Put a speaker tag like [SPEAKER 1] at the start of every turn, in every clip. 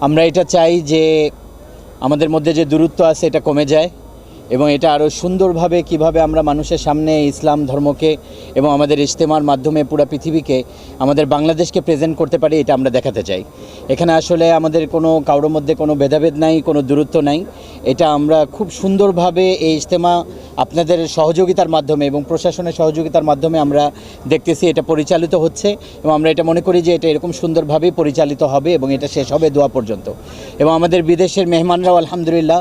[SPEAKER 1] আমরা এটা চাই যে আমাদের মধ্যে যে দূরত্ব আছে এটা কমে যায়। এবং এটা আরও সুন্দরভাবে কীভাবে আমরা মানুষের সামনে ইসলাম ধর্মকে এবং আমাদের ইজতেমার মাধ্যমে পুরো পৃথিবীকে, আমাদের বাংলাদেশকে প্রেজেন্ট করতে পারি, এটা আমরা দেখাতে চাই। এখানে আসলে আমাদের কোনো, কারোর মধ্যে কোনো ভেদাভেদ নাই, কোনো দূরত্ব নাই। এটা আমরা খুব সুন্দরভাবে এই ইজতেমা আপনাদের সহযোগিতার মাধ্যমে এবং প্রশাসনের সহযোগিতার মাধ্যমে আমরা দেখতেছি, এটা পরিচালিত হচ্ছে এবং আমরা এটা মনে করি যে এটা এরকম সুন্দরভাবেই পরিচালিত হবে এবং এটা শেষ হবে দোয়া পর্যন্ত। এবং আমাদের বিদেশের মেহমানরাও, আলহামদুলিল্লাহ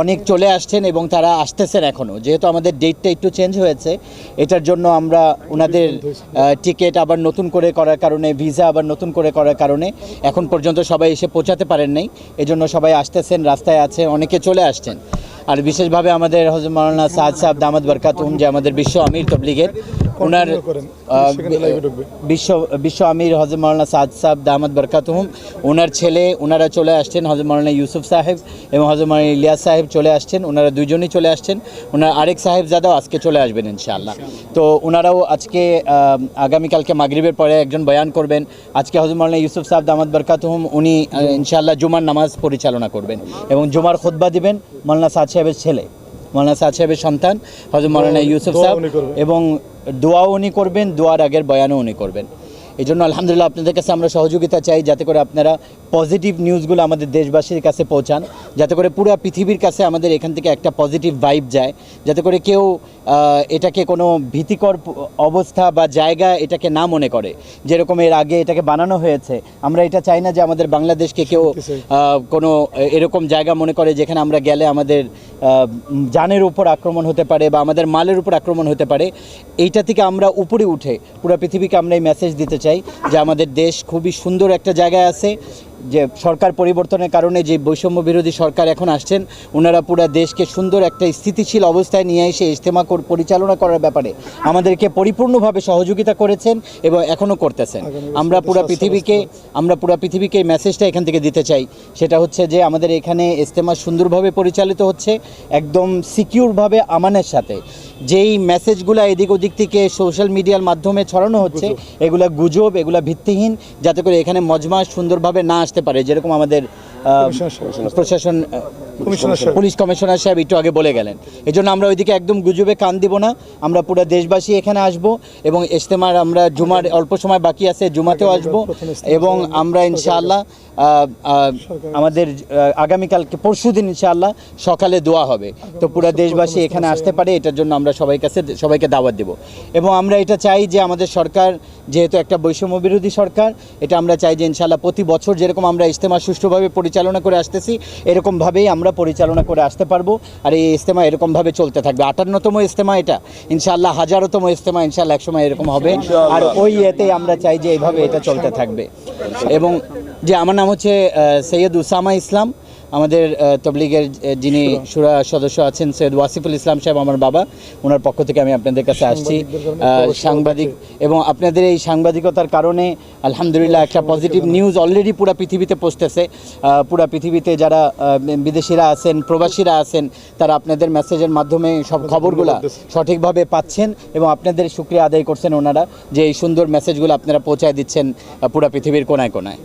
[SPEAKER 1] অনেক চলে আসছেন এবং তারা আসতেছেন এখনও যেহেতু আমাদের ডেটটা একটু চেঞ্জ হয়েছে, এটার জন্য আমরা ওনাদের টিকিট আবার নতুন করে করার কারণে ভিসা আবার নতুন করে করার কারণে এখন পর্যন্ত সবাই এসে পৌঁছাতে পারেন নাই। এজন্য সবাই আসতেছেন, রাস্তায় আছে, অনেকে চলে আসছেন। আর বিশেষভাবে আমাদের হজরত মাওলানা সাদ সাহেব দামাদ বরকাতুম যে আমাদের বিশ্ব আমির তবলিগের ওনার। বিশ্ব বিশ্ব আমির হজরত মাওলানা সাদ সাহেব দামাদ বরকাতুহুম ওনার ছেলে ওনারা চলে আসছেন হজরত মাওলানা ইউসুফ সাহেব এবং হজরত মাওলানা ইলিয়াস সাহেব চলে আসছেন ওনারা দুজনই চলে আসছেন। ওনার আরেক সাহেব জাদাও আজকে চলে আসবেন ইনশাআল্লাহ। তো ওনারাও আজকে আগামীকালকে মাগরিবের পরে একজন বয়ান করবেন। আজকে হজরত মাওলানা ইউসুফ সাহেব দামাদ বরকাতুহুম উনি ইনশাআল্লাহ জুমার নামাজ পরিচালনা করবেন এবং জুমার খুতবা দিবেন মাওলানা সাদ সাহেবের ছেলে মাওলানা সাদ সাহেবের সন্তান হজরত মাওলানা ইউসুফ সাহেব এবং দোয়াও উনি করবেন দোয়ার আগের বয়ানও উনি করবেন। এই জন্য আলহামদুলিল্লাহ আপনাদের কাছে আমরা সহযোগিতা চাই যাতে করে আপনারা পজিটিভ নিউজগুলো আমাদের দেশবাসীর কাছে পৌঁছান যাতে করে পুরো পৃথিবীর কাছে আমাদের এখান থেকে একটা পজিটিভ ভাইব যায় যাতে করে কেউ এটাকে কোনো ভীতিকর অবস্থা বা জায়গা এটাকে না মনে করে। যেরকম এর আগে এটাকে বানানো হয়েছে আমরা এটা চাই না যে আমাদের বাংলাদেশকে কেউ কোনো এরকম জায়গা মনে করে যেখানে আমরা গেলে আমাদের জানের উপর আক্রমণ হতে পারে বা আমাদের মালের উপর আক্রমণ হতে পারে। এইটা থেকে আমরা উপরে উঠে পুরো পৃথিবীকে আমরা এই মেসেজ দিতে চাই যে আমাদের দেশ খুবই সুন্দর একটা জায়গায় আছে। যে সরকার পরিবর্তনের কারণে যে বৈষম্য বিরোধী সরকার এখন আসছেন ওনারা পুরো দেশকে সুন্দর একটা স্থিতিশীল অবস্থায় নিয়ে এসে ইজতেমা পরিচালনা করার ব্যাপারে আমাদেরকে পরিপূর্ণভাবে সহযোগিতা করেছেন এবং এখনও করতেছেন। আমরা পুরো পৃথিবীকে আমরা পুরো পৃথিবীকে এই মেসেজটা এখান থেকে দিতে চাই। সেটা হচ্ছে যে আমাদের এখানে ইজতেমা সুন্দরভাবে পরিচালিত হচ্ছে একদম সিকিউরভাবে আমানের সাথে। যেই মেসেজগুলো এদিক ওদিক থেকে সোশ্যাল মিডিয়ার মাধ্যমে ছড়ানো হচ্ছে এগুলা গুজব এগুলা ভিত্তিহীন যাতে করে এখানে মজমা সুন্দরভাবে না আসতে পারে যেরকম আমাদের। প্রশাসন। পুলিশ কমিশনার সাহেব একটু আগে বলে গেলেন। এই জন্য আমরা ওইদিকে একদম গুজবে কান দিব না। আমরা পুরো দেশবাসী এখানে আসব এবং ইজতেমার আমরা জুমার অল্প সময় বাকি আছে জুমাতেও আসব এবং আমরা ইনশাআল্লাহ আমাদের আগামীকালকে পরশু দিন ইনশাআল্লাহ সকালে দোয়া হবে। তো পুরো দেশবাসী এখানে আসতে পারে এটার জন্য আমরা সবাই কাছে সবাইকে দাওয়াত দেব। এবং আমরা এটা চাই যে আমাদের সরকার যেহেতু একটা বৈষম্য বিরোধী সরকার এটা আমরা চাই যে ইনশাআল্লাহ প্রতি বছর যেরকম আমরা ইজতেমা সুষ্ঠুভাবে পরিচালনা করে আসতেছি এরকমভাবেই আমরা পরিচালনা করে আসতে পারব। আর এই ইজতেমা এরকমভাবে চলতে থাকবে। আটান্নতম ইস্তেমা এটা। ইনশাআল্লাহ হাজারতম ইজতেমা ইনশাআল্লাহ একসময় এরকম হবে। আর ওই এতেই আমরা চাই যে এইভাবে এটা চলতে থাকবে। এবং যে আমার নাম হচ্ছে সৈয়দ উসামা ইসলাম। আমাদের তবলিগের যিনি সুরা। সদস্য আছেন সৈয়দ ওয়াসিফুল ইসলাম সাহেব আমার বাবা ওনার পক্ষ থেকে আমি আপনাদের কাছে আসছি। সাংবাদিক এবং আপনাদের এই সাংবাদিকতার কারণে আলহামদুলিল্লাহ একটা পজিটিভ নিউজ অলরেডি পুরা পৃথিবীতে পৌঁছতেছে। পুরো পৃথিবীতে যারা বিদেশিরা আছেন প্রবাসীরা আছেন তারা আপনাদের মেসেজের মাধ্যমে সব খবরগুলা সঠিকভাবে পাচ্ছেন এবং আপনাদের শুক্রিয়া আদায় করছেন ওনারা যে এই সুন্দর মেসেজগুলো আপনারা পৌঁছায় দিচ্ছেন পুরা পৃথিবীর কোনায় কোনায়।